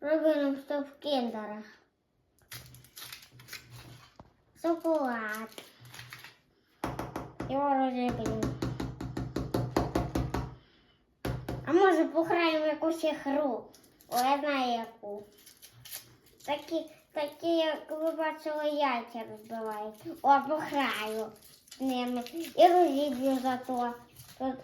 Робимо в кіндерах. Шоколад. Його розіб'ємо. А може пограємо якусь ігру? О, я знаю яку. Такі, такі, як ви бачили, яйця розбивають. О, пограю з ними. І розіб'ю зато. Тут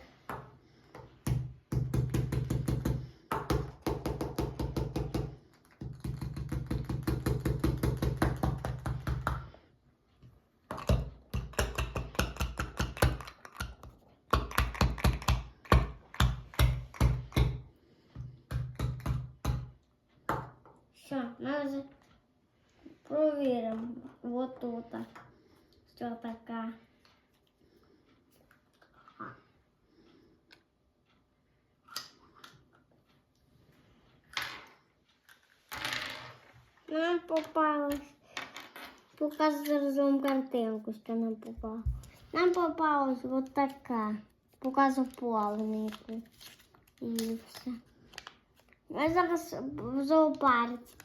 Все, ми вже провіримо. Вот тут. Що така. Нам попалось. Показую разом картинку, що нам попало. Нам попалась вот така. Показую половинку. І все. Ми зараз в зоопарці.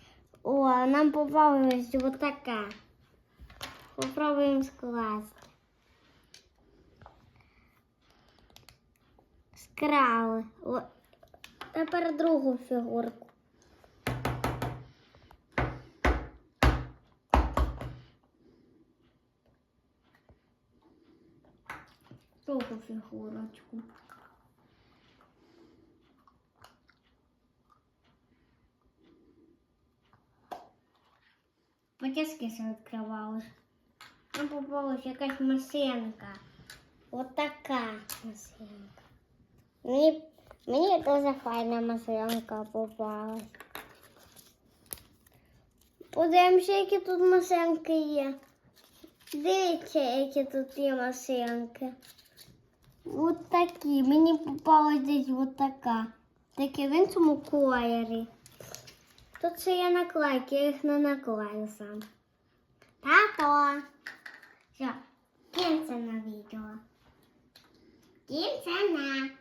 О, нам попалась вот така. Попробуємо скласти. Скрали. О, тепер другу фігурку. Другу фігурочку. Потяжки все відкривалось. Там попалась якась машинка. От така машинка. Мені, мені дуже файна машинка попалась. Подивимося, які тут машинки є. Дивіться, які тут є машинки. От такі. Мені попалась десь от така. Такі в іншому кольорі. Тут ще є наклейки, я їх не наклею сам. Тато. Все, кінце на відео. Кінце на.